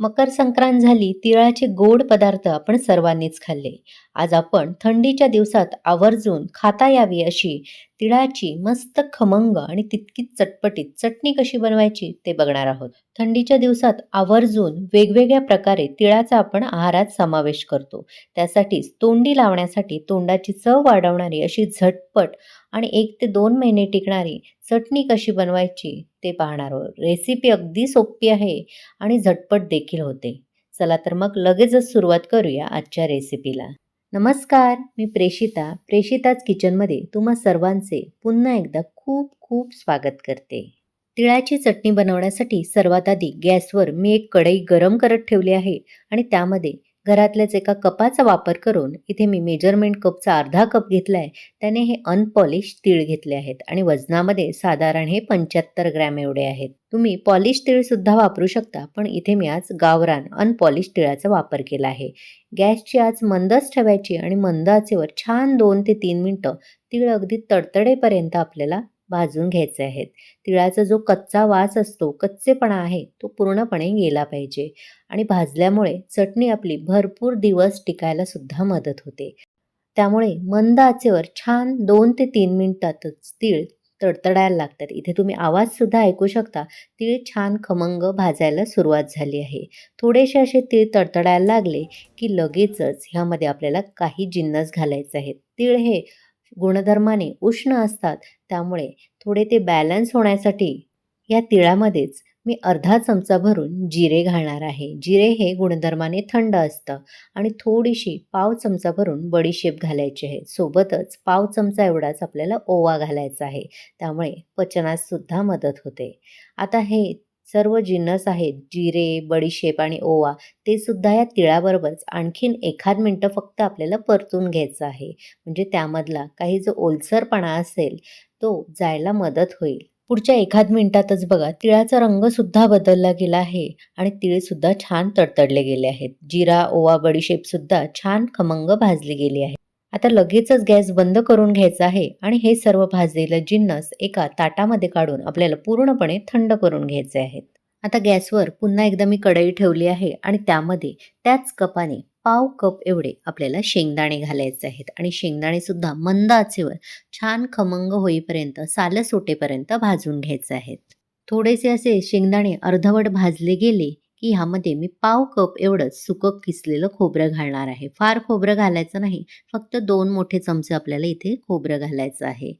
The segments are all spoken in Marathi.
मकर संक्रांत झाली तिळाचे गोड पदार्थ आपण सर्वांनीच खाल्ले. आज आपण थंडीच्या दिवसात आवर्जून खाता यावी अशी तिळाची मस्त खमंग आणि तितकीच चटपटीत चटणी कशी बनवायची ते बघणार आहोत. थंडीच्या दिवसात आवर्जून वेगवेगळ्या प्रकारे तिळाचा आपण आहारात समावेश करतो. त्यासाठीच तोंडी लावण्यासाठी तोंडाची चव वाढवणारी अशी झटपट आणि एक ते दोन महिने टिकणारी चटणी कशी बनवायची ते पाहणार आहोत. रेसिपी अगदी सोपी आहे आणि झटपट देखील होते. चला तर मग लगेचच सुरुवात करूया आजच्या रेसिपीला. नमस्कार मी प्रेषिता प्रेषिताच किचनमध्ये तुम्हा सर्वांचे पुन्हा एकदा खूप खूप स्वागत करते. तिळाची चटणी बनवण्यासाठी सर्वात आधी गॅसवर मी एक कढई गरम करत ठेवली आहे आणि त्यामध्ये घरातल्याच एका कपाचा वापर करून इथे मी मेजरमेंट कपचा अर्धा कप घेतला आहे त्याने हे अनपॉलिश तीळ घेतले आहेत आणि वजनामध्ये साधारण हे पंच्याहत्तर ग्रॅम एवढे आहेत. तुम्ही पॉलिश तीळ सुद्धा वापरू शकता पण इथे मी आज गावरान अनपॉलिश तिळाचा वापर केला आहे. गॅसची आज मंदच ठेवायची आणि मंद आचेवर छान दोन ते तीन मिनटं तीळ अगदी तडतडेपर्यंत आपल्याला भाजून घ्यायचे आहेत. तिळाचा जो कच्चा वास असतो कच्चेपणा आहे तो पूर्णपणे गेला पाहिजे आणि भाजल्यामुळे चटणी आपली भरपूर दिवस टिकायला सुद्धा मदत होते. त्यामुळे मंद आचेवर छान दोन ते तीन मिनिटातच तीळ तडतडायला लागतात. इथे तुम्ही आवाजसुद्धा ऐकू शकता. तीळ छान खमंग भाजायला सुरुवात झाली आहे. थोडेसे असे तीळ तडतडायला लागले की लगेचच ह्यामध्ये आपल्याला काही जिन्नस घालायचे आहेत. तीळ हे गुणधर्माने उष्ण असतात. त्यामुळे थोडे ते बॅलन्स होण्यासाठी या तिळामध्येच मी अर्धा चमचा भरून जिरे घालणार आहे. जिरे हे गुणधर्माने थंड असतं आणि थोडीशी पाव चमचा भरून बडीशेप घालायची आहे. सोबतच पाव चमचा एवढाच आपल्याला ओवा घालायचा आहे. त्यामुळे पचनाससुद्धा मदत होते. आता हे सर्व जिन्नस आहेत जिरे बडीशेप आणि ओवा ते सुद्धा या तिळाबरोबरच आणखीन एखाद मिनटं फक्त आपल्याला परतून घ्यायचं आहे. म्हणजे त्यामधला काही जो ओलसरपणा असेल तो जायला मदत होईल. पुढच्या एखाद मिनिटातच बघा तिळाचा रंगसुद्धा बदलला गेला आहे आणि तिळसुद्धा छान तडतडले गेले आहेत. जिरा ओवा बडीशेपसुद्धा छान खमंग भाजली गेली आहे आता लगेचच गॅस बंद करून घ्यायचा आहे आणि हे सर्व भाजलेलं जिन्नस एका ताटामध्ये काढून आपल्याला पूर्णपणे थंड करून घ्यायचे आहेत. आता गॅसवर पुन्हा एकदा मी कढई ठेवली आहे आणि त्यामध्ये त्याच कपाने पाव कप एवढे आपल्याला शेंगदाणे घालायचे आहेत आणि शेंगदाणे सुद्धा मंद आचेवर छान खमंग होईपर्यंत साल सुटेपर्यंत भाजून घ्यायचे आहेत. थोडेसे असे शेंगदाणे अर्धवट भाजले गेले की ह्यामध्ये मी पाव कप एवढंच सुकं किसलेलं खोबरं घालणार आहे. फार खोबरं घालायचं नाही. फक्त दोन मोठे चमचे आपल्याला इथे खोबरं घालायचं आहे.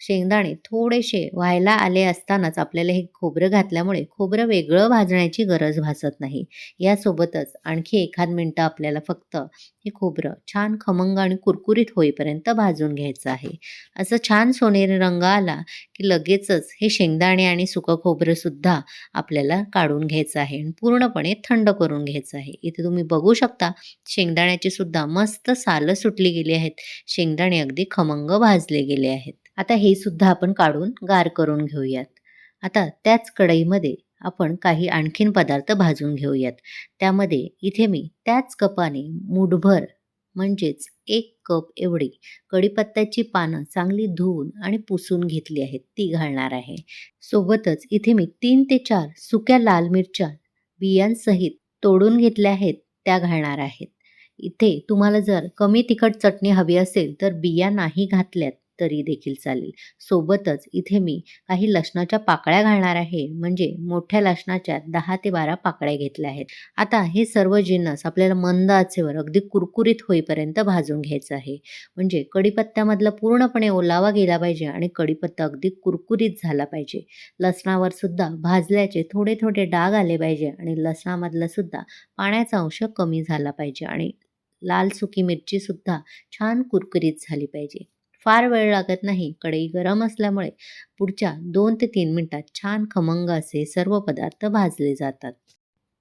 शेंगदाणे थोडेसे व्हायला आले असतानाच आपल्याला हे खोबरं घातल्यामुळे खोबरं वेगळं भाजण्याची गरज भासत नाही. यासोबतच आणखी एखाद मिनटं आपल्याला फक्त हे खोबरं छान खमंग आणि कुरकुरीत होईपर्यंत भाजून घ्यायचं आहे. असं छान सोनेरी रंग आला की लगेचच हे शेंगदाणे आणि सुकं खोबरंसुद्धा आपल्याला काढून घ्यायचं आहे आणि पूर्णपणे थंड करून घ्यायचं आहे. इथे तुम्ही बघू शकता शेंगदाण्याची सुद्धा मस्त सालं सुटली गेली आहेत. शेंगदाणे अगदी खमंग भाजले गेले आहेत. आता हे सुद्धा आपण काढून गार करून घेऊयात. आता त्याच कढईमध्ये आपण काही आणखीन पदार्थ भाजून घेऊयात. त्यामध्ये इथे मी त्याच कपाने मूठभर म्हणजेच एक कप एवढी कढीपत्त्याची पानं चांगली धुवून आणि पुसून घेतली आहेत ती घालणार आहे. सोबतच इथे मी तीन ते चार सुक्या लाल मिरच्या बियांसहित तोडून घेतल्या आहेत त्या घालणार आहेत. इथे तुम्हाला जर कमी तिखट चटणी हवी असेल तर बिया नाही घातल्यात. तरी देखील चालेल. सोबतच इथे मी काही लसणाच्या पाकळ्या घालणार आहे. म्हणजे मोठ्या लसणाच्या दहा ते बारा पाकळ्या घेतल्या आहेत. आता हे सर्व जिन्नस आपल्याला मंद आचेवर अगदी कुरकुरीत होईपर्यंत भाजून घ्यायचं आहे. म्हणजे कढीपत्त्यामधला पूर्णपणे ओलावा गेला पाहिजे आणि कढीपत्ता अगदी कुरकुरीत झाला पाहिजे. लसणावर सुद्धा भाजल्याचे थोडे थोडे डाग आले पाहिजे आणि लसणामधला सुद्धा पाण्याचा अंश कमी झाला पाहिजे आणि लाल सुकी मिरची सुद्धा छान कुरकुरीत झाली पाहिजे. फार वेळ लागत नाही. कढई गरम असल्यामुळे पुढच्या दोन ते तीन मिनटात छान खमंग असे सर्व पदार्थ भाजले जातात.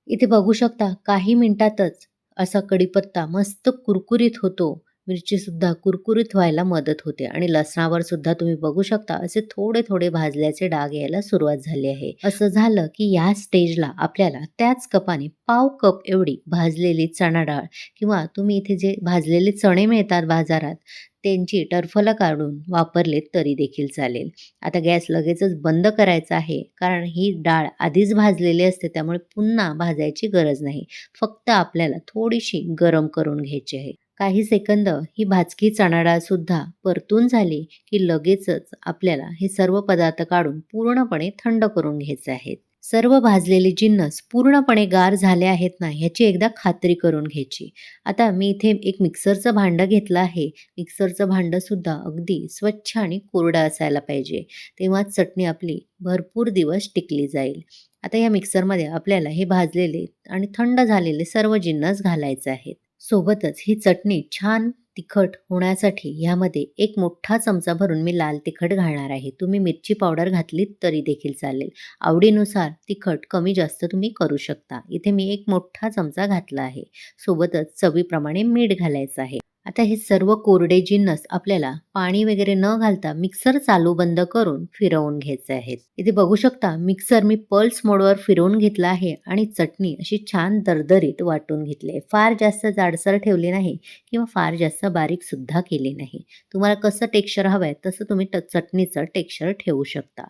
इथे बघू शकता काही मिनिटातच असा कढीपत्ता मस्त कुरकुरीत होतो. मिरचीसुद्धा कुरकुरीत व्हायला मदत होते आणि लसणावर सुद्धा तुम्ही बघू शकता असे थोडे थोडे भाजल्याचे डाग यायला सुरुवात झाली आहे. असं झालं की या स्टेजला आपल्याला त्याच कपाने पाव कप एवढी भाजलेली चणा डाळ किंवा तुम्ही इथे जे भाजलेले चणे मिळतात बाजारात त्यांची टरफलं काढून वापरलेत तरी देखील चालेल. आता गॅस लगेचच बंद करायचा आहे कारण ही डाळ आधीच भाजलेली असते त्यामुळे पुन्हा भाजायची गरज नाही. फक्त आपल्याला थोडीशी गरम करून घ्यायची आहे. काही सेकंद ही भाजकी चणा डाळ सुद्धा परतून झाली की लगेचच आपल्याला हे सर्व पदार्थ काढून पूर्णपणे थंड करून घ्यायचे आहेत. सर्व भाजलेले जिन्नस पूर्णपणे गार झाले आहेत ना ह्याची एकदा खात्री करून घ्यायची. आता मी इथे एक मिक्सरचं भांडं घेतलं आहे. मिक्सरचं भांडंसुद्धा अगदी स्वच्छ आणि कोरडं असायला पाहिजे. तेव्हाच चटणी आपली भरपूर दिवस टिकली जाईल. आता या मिक्सरमध्ये आपल्याला हे भाजलेले आणि थंड झालेले सर्व जिन्नस घालायचे आहेत. सोबतच ही चटणी छान तिखट होण्यासाठी ह्यामध्ये एक मोठा चमचा भरून मी लाल तिखट घालणार आहे. तुम्ही मिरची पावडर घातलीत तरी देखील चालेल. आवडीनुसार तिखट कमी जास्त तुम्ही करू शकता. इथे मी एक मोठा चमचा घातला आहे. सोबतच चवीप्रमाणे मीठ घालायचं आहे. आता हे सर्व कोरडे जिन्नस आपल्याला पाणी वगैरे न घालता मिक्सर चालू बंद करून फिरवून घ्यायचे आहेत. इथे बघू शकता मिक्सर मी पल्स मोडवर फिरवून घेतला आहे आणि चटणी अशी छान दरदरीत वाटून घेतली आहे. फार जास्त जाडसर ठेवली नाही किंवा फार जास्त बारीक सुद्धा केली नाही. तुम्हाला कसं टेक्स्चर हवं आहे तसं तुम्ही ट चटणीचं टेक्स्चर ठेवू शकता.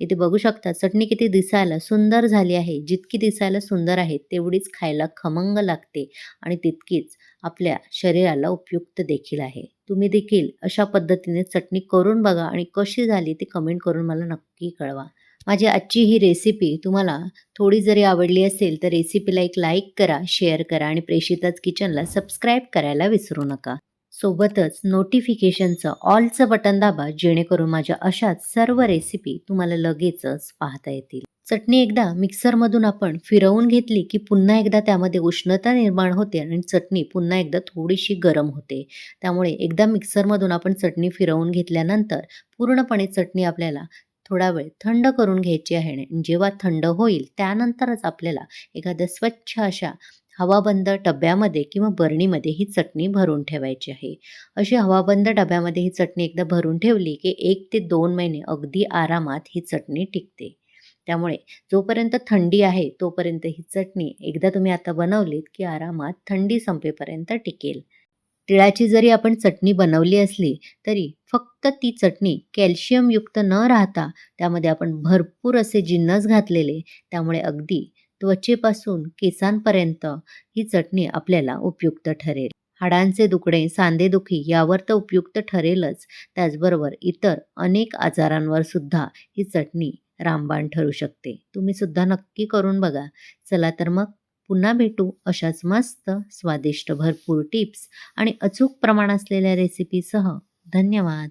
इथे बघू शकता चटणी किती दिसायला सुंदर झाली आहे. जितकी दिसायला सुंदर आहे तेवढीच खायला खमंग लागते आणि तितकीच आपल्या शरीराला उपयुक्त देखील आहे. तुम्ही देखील अशा पद्धतीने चटणी करून बघा आणि कशी झाली ती कमेंट करून मला नक्की कळवा. माझी आजची ही रेसिपी तुम्हाला थोडी जरी आवडली असेल तर रेसिपीला एक लाईक करा शेअर करा आणि प्रेषिताच किचनला सबस्क्राईब करायला विसरू नका. सोबतच नोटिफिकेशनचं ऑलचं बटन दाबा जेणेकरून माझ्या अशाच सर्व रेसिपी तुम्हाला लगेचच पाहता येतील. चटणी एकदा मिक्सरमधून आपण फिरवून घेतली की पुन्हा एकदा त्यामध्ये उष्णता निर्माण होते आणि चटणी पुन्हा एकदा थोडीशी गरम होते. त्यामुळे एकदा मिक्सरमधून आपण चटणी फिरवून घेतल्यानंतर पूर्णपणे चटणी आपल्याला थोडा वेळ थंड करून घ्यायची आहे आणि जेव्हा थंड होईल त्यानंतरच आपल्याला एखाद्या स्वच्छ अशा हवाबंद डब्यामध्ये किंवा बरणीमध्ये ही चटणी भरून ठेवायची आहे. अशी हवाबंद डब्यामध्ये ही चटणी एकदा भरून ठेवली की एक ते दोन महिने अगदी आरामात ही चटणी टिकते. त्यामुळे जोपर्यंत थंडी आहे तोपर्यंत ही चटणी एकदा तुम्ही आता बनवलीत की आरामात थंडी संपेपर्यंत टिकेल. तिळाची जरी आपण चटणी बनवली असली तरी फक्त ती चटणी कॅल्शियमयुक्त न राहता त्यामध्ये आपण भरपूर असे जिन्नस घातलेले त्यामुळे अगदी त्वचेपासून केसांपर्यंत ही चटणी आपल्याला उपयुक्त ठरेल. हाडांचे दुखणे सांधेदुखी यावर तर उपयुक्त ठरेलच. त्याचबरोबर इतर अनेक आजारांवर सुद्धा ही चटणी रामबाण ठरू शकते. तुम्ही सुद्धा नक्की करून बघा. चला तर मग पुन्हा भेटू अशाच मस्त स्वादिष्ट भरपूर टिप्स आणि अचूक प्रमाण असलेल्या रेसिपीसह धन्यवाद.